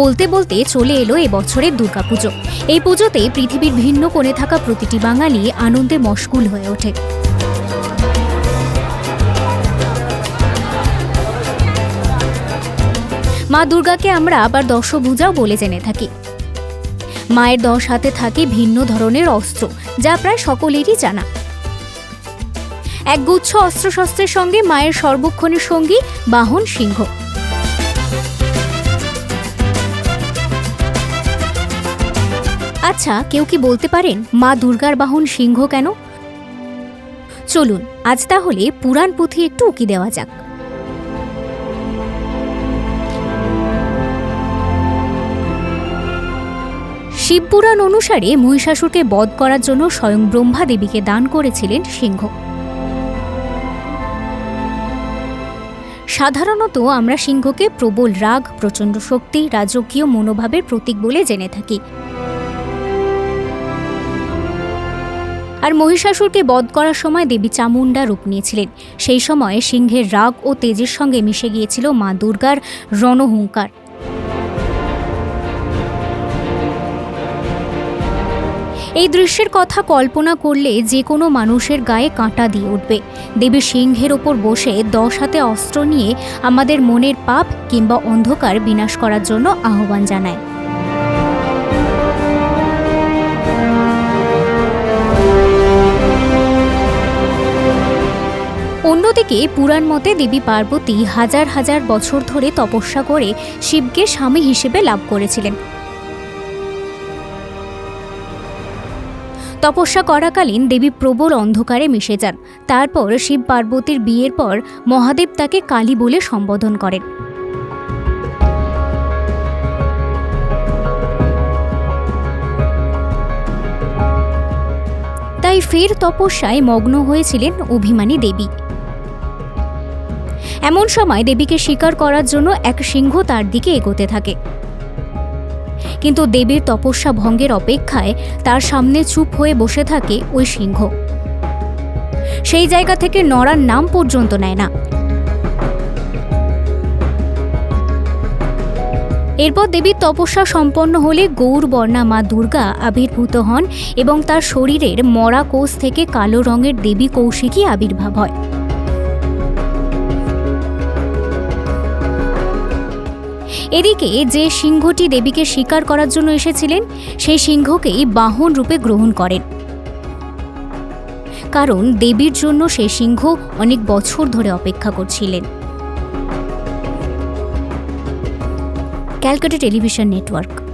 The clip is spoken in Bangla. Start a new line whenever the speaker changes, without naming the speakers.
বলতে বলতে চলে এলো এবছরের দুর্গাপুজো। এই পুজোতে পৃথিবীর ভিন্ন কোণে থাকা প্রতিটি বাঙালি আনন্দে মশগুল হয়ে ওঠে। মা দুর্গাকে আমরা আবার দশভুজাও বলে জেনে থাকি। মায়ের দশ হাতে থাকে ভিন্ন ধরনের অস্ত্র, যা প্রায় সকলেরই জানা। একগুচ্ছ অস্ত্রশস্ত্রের সঙ্গে মায়ের সর্বক্ষণের সঙ্গী বাহন সিংহ। আচ্ছা কেউ কি বলতে পারেন মা দুর্গার বাহন সিংহ কেন? চলুন, আজ তাহলে পুরাণ পুঁথি একটু উকি দেওয়া যাক। শিবপুরাণ অনুসারে মহিষাসুরকে বধ করার জন্য স্বয়ং ব্রহ্মা দেবীকে দান করেছিলেন সিংহ। সাধারণত আমরা সিংহকে প্রবল রাগ, প্রচণ্ড শক্তি, রাজকীয় মনোভাবের প্রতীক বলে জেনে থাকি। আর মহিষাসুরকে বধ করার সময় দেবী চামুণ্ডা রূপ নিয়েছিলেন। সেই সময়ে সিংহের রাগ ও তেজের সঙ্গে মিশে গিয়েছিল মা দুর্গার রণহুঙ্কার। এই দৃশ্যের কথা কল্পনা করলে যে কোনো মানুষের গায়ে কাঁটা দিয়ে উঠবে। দেবী সিংহের ওপর বসে দশ হাতে অস্ত্র নিয়ে আমাদের মনের পাপ কিংবা অন্ধকার বিনাশ করার জন্য আহ্বান জানায়। অন্যদিকে পুরাণ মতে দেবী পার্বতী হাজার হাজার বছর ধরে তপস্যা করে শিবকে স্বামী হিসেবে লাভ করেছিলেন। তপস্যা করাকালীন দেবী প্রবল অন্ধকারে মিশে যান। তারপর শিব পার্বতীর বিয়ের পর মহাদেব তাকে কালী বলে সম্বোধন করেন। তাই ফের তপস্যায় মগ্ন হয়েছিলেন অভিমানী দেবী। এমন সময় দেবীকে শিকার করার জন্য এক সিংহ তার দিকে এগোতে থাকে। কিন্তু দেবীর তপস্যা ভঙ্গের অপেক্ষায় তার সামনে চুপ হয়ে বসে থাকে ওই সিংহ। সেই জায়গা থেকে নড়ার নাম পর্যন্ত নেয় না। এরপর দেবীর তপস্যা সম্পন্ন হলে গৌর, বর্ণা, মা দুর্গা আবির্ভূত হন এবং তার শরীরের মরা কোষ থেকে কালো রঙের দেবী কৌশিকী আবির্ভাব হয়। এদিকে যে সিংহটি দেবীকে শিকার করার জন্য এসেছিলেন, সেই সিংহকেই বাহন রূপে গ্রহণ করেন। কারণ দেবীর জন্য সেই সিংহ অনেক বছর ধরে অপেক্ষা করছিলেন। Calcutta television network